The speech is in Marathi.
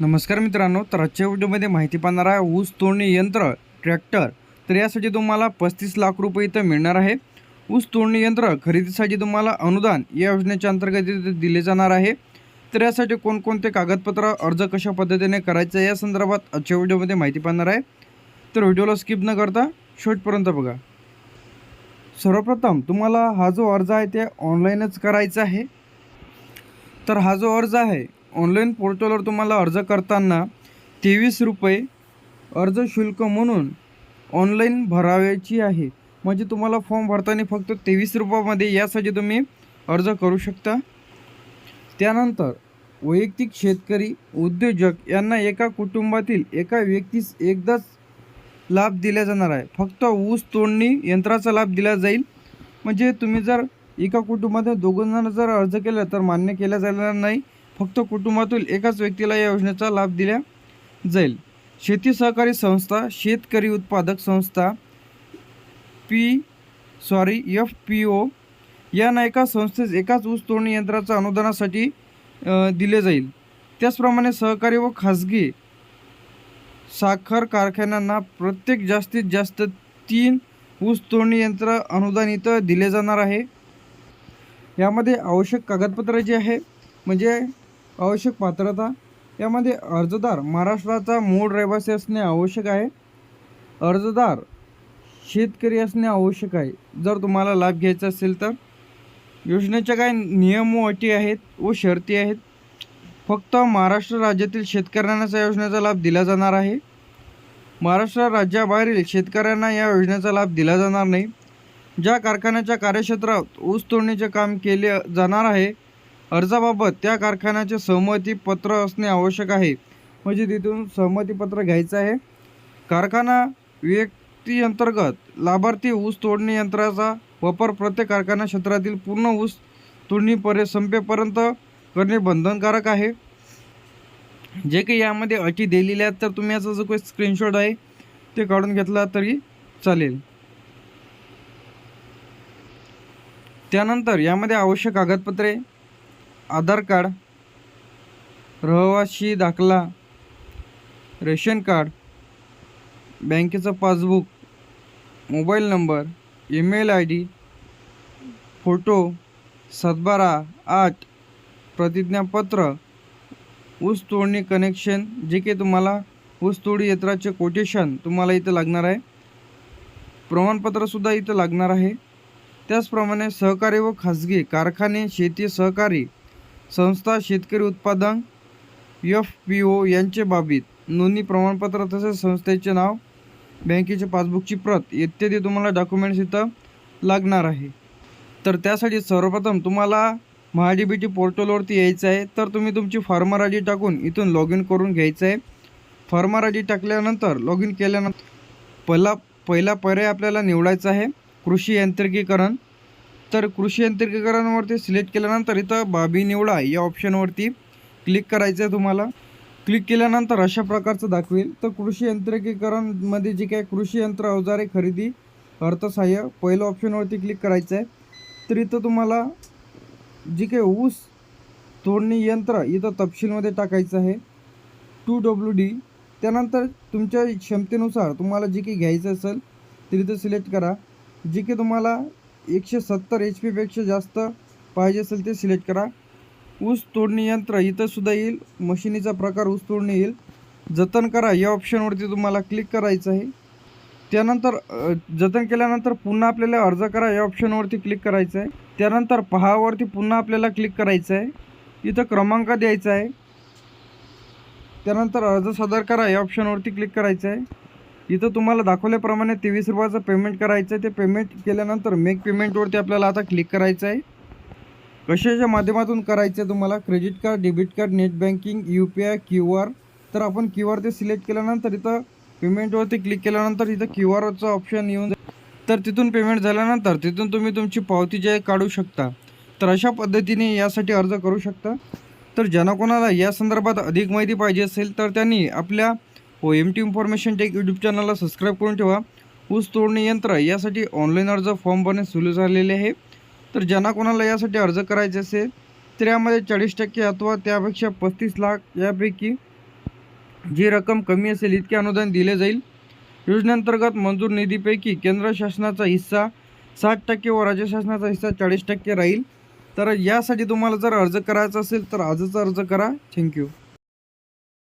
नमस्कार मित्रांनो तर आजच्या व्हिडिओमध्ये माहिती पाहणार आहे ऊस तोडणी यंत्र ट्रॅक्टर. तर यासाठी तुम्हाला पस्तीस लाख रुपये इथं मिळणार आहे. ऊस तोडणी यंत्र खरेदीसाठी तुम्हाला अनुदान या योजनेच्या अंतर्गत इथे दिले जाणार आहे. तर यासाठी कोणकोणते कागदपत्र अर्ज कशा पद्धतीने करायचं या संदर्भात आजच्या व्हिडिओमध्ये माहिती पाहणार आहे. तर व्हिडिओला स्किप न करता शेवटपर्यंत बघा. सर्वप्रथम तुम्हाला हा जो अर्ज आहे ते ऑनलाईनच करायचा आहे. तर हा जो अर्ज आहे ऑनलाईन पोर्टलवर तुम्हाला अर्ज करताना तेवीस रुपये अर्ज शुल्क म्हणून ऑनलाईन भरावयाची आहे. म्हणजे तुम्हाला फॉर्म भरताना फक्त तेवीस रुपयामध्ये यासाठी तुम्ही अर्ज करू शकता. त्यानंतर वैयक्तिक शेतकरी उद्योजक यांना एका कुटुंबातील एका व्यक्तीस एकदाच लाभ दिला जाणार आहे. फक्त ऊस तोडणी यंत्राचा लाभ दिला जाईल. म्हणजे तुम्ही जर एका कुटुंबात दोघांना जर अर्ज केला तर मान्य केला जाणार नाही. फक्त कुटुंबातील एकाच व्यक्तीला या योजनेचा लाभ दिला जाईल. शेती सहकारी संस्था शेतकरी उत्पादक संस्था P sorry F P O या एका संस्थेस एकाच ऊस तोडणी यंत्राच्या अनुदानासाठी दिले जाईल. त्याचप्रमाणे सहकारी व खाजगी साखर कारखान्यांना प्रत्येक जास्तीत जास्त तीन ऊस तोडणी यंत्र अनुदान इथं दिले जाणार आहे. यामध्ये आवश्यक कागदपत्र जे आहे म्हणजे आवश्यक पात्रता. यामध्ये अर्जदार महाराष्ट्राचा मूळ रहिवासी असणे आवश्यक आहे. अर्जदार शेतकरी असणे आवश्यक आहे. जर तुम्हाला लाभ घ्यायचा असेल तर. योजनेच्या काही नियम व अटी आहेत व शर्ती आहेत. फक्त महाराष्ट्र राज्यातील शेतकऱ्यांनाच या योजनेचा लाभ दिला जाणार आहे. महाराष्ट्र राज्याबाहेरील शेतकऱ्यांना या योजनेचा लाभ दिला जाणार नाही. ज्या कारखान्याच्या कार्यक्षेत्रात ऊस तोडणीचे काम केले जाणार आहे. अर्जाबाबत त्या कारखान्याचे सहमती पत्र असणे आवश्यक आहे. म्हणजे तिथून सहमतीपत्र घ्यायचं आहे. कारखाना व्यक्ती अंतर्गत लाभार्थी ऊस तोडणी यंत्राचा वापर प्रत्येक कारखाना क्षेत्रातील पूर्ण ऊस तोडणीपर्यंत संपेपर्यंत करणे बंधनकारक आहे. जे काही यामध्ये अटी दिलेल्या आहेत तर तुम्ही याचा जो काही स्क्रीनशॉट आहे ते काढून घेतला तरी चालेल. त्यानंतर यामध्ये आवश्यक कागदपत्रे आधार कार्ड रहिवासी दाखला रेशन कार्ड बँकेचं passbook mobile number email I D photo सातबारा आठ प्रतिज्ञापत्र ऊस तोडणी कनेक्शन जे काही तुम्हाला ऊस तोडी यंत्राचे कोटेशन तुम्हाला इथं लागणार आहे. प्रमाणपत्रसुद्धा इथं लागणार आहे. त्याचप्रमाणे सहकारी व खाजगी कारखाने शेती सहकारी संस्था शेतकरी उत्पादन एफ पी ओ यांचे बाबीत नोंदणी प्रमाणपत्र तसेच संस्थेचे नाव बँकेच्या पासबुकची प्रत इत्यादी तुम्हाला डॉक्युमेंट्स इथं लागणार आहे. तर त्यासाठी सर्वप्रथम तुम्हाला महाडी बी टी पोर्टलवरती यायचं आहे. तर तुम्ही तुमची फार्मर आय डी टाकून इथून लॉग इन करून घ्यायचं आहे. फार्मर आय डी टाकल्यानंतर लॉग इन केल्यानंतर पहिला पहिला पर्याय आपल्याला निवडायचा आहे. कृषी यांत्रिकीकरण तर कृषी यांत्रिकीकरणावरती सिलेक्ट केल्यानंतर इथं बाबी निवडा या ऑप्शनवरती क्लिक करायचं आहे तुम्हाला. क्लिक केल्यानंतर अशा प्रकारचं दाखवेल. तर कृषी यांत्रिकीकरणमध्ये जे काही कृषी यंत्र अवजारे खरेदी अर्थसहाय्य पहिलं ऑप्शनवरती क्लिक करायचं आहे तर इथं तुम्हाला जी काही ऊस तोडणी यंत्र इथं तपशीलमध्ये टाकायचं आहे. टू डब्ल्यू डी त्यानंतर तुमच्या क्षमतेनुसार तुम्हाला जे काही घ्यायचं असेल तर इथं सिलेक्ट करा. जे की तुम्हाला एकशे सत्तर एच पीपेक्षा जास्त पाहिजे असेल ते सिलेक्ट करा. ऊस तोडणी यंत्र इथंसुद्धा येईल. मशिनीचा प्रकार ऊस तोडणी येईल. जतन करा. या ऑप्शनवरती तुम्हाला क्लिक करायचं आहे. त्यानंतर जतन केल्यानंतर पुन्हा आपल्याला अर्ज करा. या ऑप्शनवरती क्लिक करायचं आहे. त्यानंतर पहावरती पुन्हा आपल्याला क्लिक करायचं आहे. इथं क्रमांक द्यायचा आहे. त्यानंतर अर्ज सादर करा. या ऑप्शनवरती क्लिक करायचं आहे. इथं तुम्हाला दाखवल्याप्रमाणे तेवीस रुपयाचं पेमेंट करायचं आहे ते पेमेंट केल्यानंतर मेक पेमेंटवरती आपल्याला आता क्लिक करायचं आहे कशाच्या माध्यमातून करायचं आहे तुम्हाला? Credit card debit card net banking U P I Q R तर आपण क्यू आर ते सिलेक्ट केल्यानंतर इथं पेमेंटवरती क्लिक केल्यानंतर इथं क्यू आरचं ऑप्शन येऊन जाईल तर तिथून पेमेंट झाल्यानंतर तिथून तुम्ही तुमची पावती जी आहे काढू शकता. तर अशा पद्धतीने यासाठी अर्ज करू शकता. तर ज्यांना कोणाला या संदर्भात अधिक माहिती पाहिजे असेल तर त्यांनी आपल्या O M T information tech YouTube चॅनलला सबस्क्राईब करून ठेवा. ऊस तोडणी यंत्र यासाठी ऑनलाईन अर्ज फॉर्म भरणे सुरू झालेले आहे. तर ज्यांना कोणाला यासाठी अर्ज करायचे असेल तर यामध्ये चाळीस टक्के अथवा त्यापेक्षा पस्तीस लाख यापैकी जी रक्कम कमी असेल इतके अनुदान दिले जाईल. योजनेअंतर्गत मंजूर निधीपैकी केंद्र शासनाचा हिस्सा साठ टक्के व राज्य शासनाचा हिस्सा चाळीस टक्के राहील. तर यासाठी तुम्हाला जर अर्ज करायचा असेल तर आजच अर्ज करा. थँक्यू